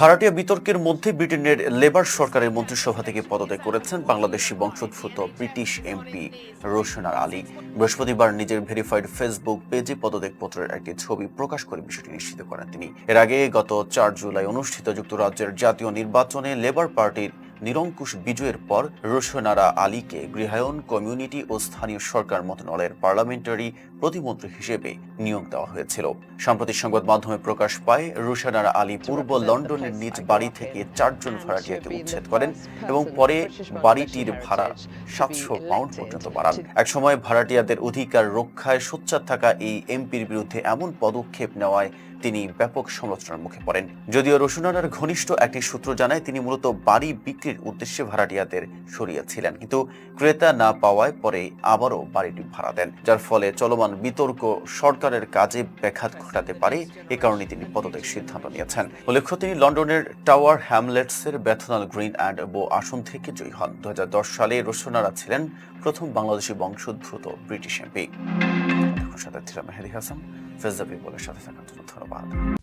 ভাড়াটিয়া বিতর্কের মধ্যে ব্রিটেনের লেবার সরকারের মন্ত্রিসভা থেকে পদত্যাগ করেছেন বাংলাদেশি বংশোদ্ভূত ব্রিটিশ এমপি রোশনার আলী। বৃহস্পতিবার নিজের ভেরিফাইড ফেসবুক পেজে পদত্যাগপত্রের একটি ছবি প্রকাশ করে বিষয়টি নিশ্চিত করেন তিনি। এর আগে গত চার জুলাই অনুষ্ঠিত যুক্তরাজ্যের জাতীয় নির্বাচনে লেবার পার্টির নিরঙ্কুশ বিজয়ের পর রোশনারা আলীকে গৃহায়ন কমিউনিটি ও স্থানীয় সরকার মন্ত্রণালয়ের পার্লামেন্টারি প্রতিমন্ত্রী হিসেবে নিয়োগ দেওয়া হয়েছিল। সাম্প্রতিক সংবাদ মাধ্যমে প্রকাশ পায়, রোশনারা আলী পূর্ব লন্ডনের নিজ বাড়ি থেকে চারজন ভাড়াটিয়াকে উচ্ছেদ করেন এবং পরে বাড়িটির ভাড়া সাতশো পাউন্ড পর্যন্ত বাড়ান। একসময় ভাড়াটিয়াদের অধিকার রক্ষায় সোচ্চার থাকা এই এমপির বিরুদ্ধে এমন পদক্ষেপ নেওয়ায় তিনি ব্যাপক সমালোচনার মুখে পড়েন। যদিও রসুনারার ঘনিষ্ঠ একটি সূত্র জানায়, তিনি মূলত বাড়ি বিক্রির উদ্দেশ্যে ভাড়াটিয়াদের সরিয়েছিলেন। কিন্তু ক্রেতা না পাওয়ায় পরে আবারও বাড়িটি ভাড়া দেন, যার ফলে চলমান বিতর্ক সরকারের কাজে ব্যাঘাত ঘটাতে পারে। এ কারণে তিনি পদত্যাগ সিদ্ধান্ত নিয়েছেন। উল্লেখ্য, তিনি লন্ডনের টাওয়ার হ্যামলেটসের ব্যাথনাল গ্রিন অ্যান্ড বো আসন থেকে জয়ী হন। দু হাজার দশ সালে রসুনারা ছিলেন প্রথম বাংলাদেশি বংশোদ্ভূত ব্রিটিশ এমপি। সাথে ছিলাম, মেহেদি হাসান ফেজদাবি বলে সাথে থাকার জন্য about it.